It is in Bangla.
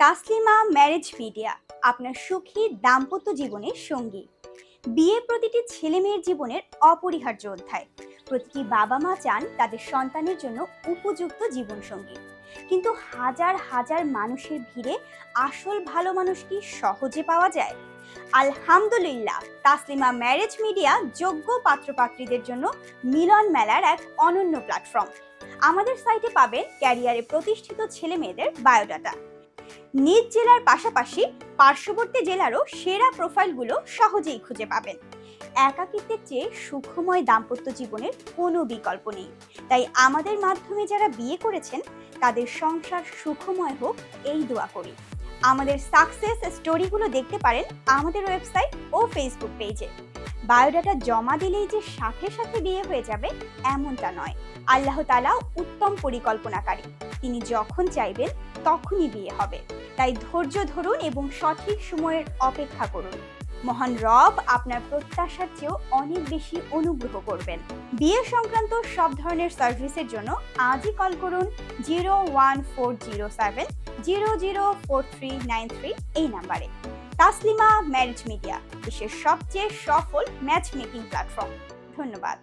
তাসলিমা ম্যারেজ মিডিয়া আপনার সুখী দাম্পত্য জীবনের সঙ্গী। বিয়ে প্রতিটি ছেলে মেয়ের জীবনের অপরিহার্য অধ্যায়। প্রতিটি বাবা মা চান তাদের সন্তানের জন্য উপযুক্ত জীবনসঙ্গী। কিন্তু হাজার হাজার মানুষের ভিড়ে আসল ভালো মানুষ কি সহজে পাওয়া যায়? আলহামদুলিল্লাহ, তাসলিমা ম্যারেজ মিডিয়া যোগ্য পাত্রপাত্রীদের জন্য মিলন মেলার এক অনন্য প্ল্যাটফর্ম আমাদের সাইটে পাবেন ক্যারিয়ারে প্রতিষ্ঠিত ছেলে মেয়েদের বায়োডাটা নিজ জেলার পাশাপাশি পার্শ্ববর্তী জেলারও সেরা প্রোফাইলগুলো সহজেই খুঁজে পাবেন। একাকিত্বের চেয়ে সুখময় দাম্পত্য জীবনের কোনো বিকল্প নেই। তাই আমাদের মাধ্যমে যারা বিয়ে করেছেন, তাদের সংসার সুখময় হোক, এই দোয়া করি। আমাদের সাকসেস স্টোরিগুলো দেখতে পারেন আমাদের ওয়েবসাইট ও ফেসবুক পেজে বায়োডাটা জমা দিলেই যে সাথে সাথে বিয়ে হয়ে যাবে, এমনটা নয়। আল্লাহ তালাও উত্তম পরিকল্পনাকারী। তিনি যখন চাইবেন, তখনই বিয়ে হবে। তাই ধৈর্য ধরুন এবং সঠিক সময়ের অপেক্ষা করুন। মহান রব আপনার প্রত্যাশার চেয়েও অনেক বেশি অনুগ্রহ করবেন। বিয়ে সংক্রান্ত সব ধরনের সার্ভিসের জন্য আজই কল করুন zero one four zero seven, zero zero four three nine three এই নাম্বারে। তাসলিমা ম্যারেজ মিডিয়া, বিশ্বের সবচেয়ে সফল ম্যাচ মেকিং প্ল্যাটফর্ম ধন্যবাদ।